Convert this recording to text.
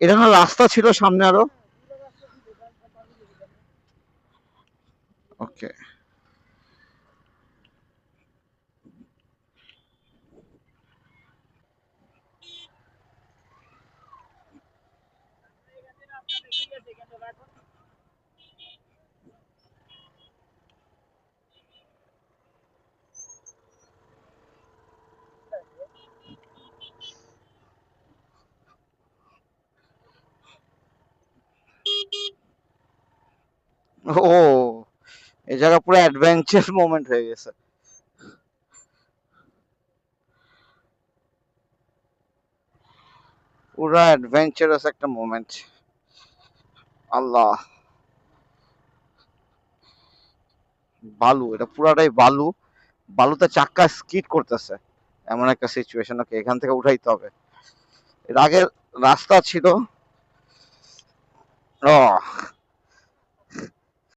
এটা না রাস্তা ছিল সামনে আরও। ওকে ও এই জায়গা পুরো অ্যাডভেঞ্চার মোমেন্ট হয়ে গেছে। পুরো অ্যাডভেঞ্চারাস একটা মোমেন্ট আল্লাহ। বালু, এটা পুরাটাই বালু। বালুতে চাক্কা স্কিড করতেছে। এমন একটা সিচুয়েশন ওকে এখান থেকে উঠাইতে হবে। এর আগে রাস্তা ছিল ও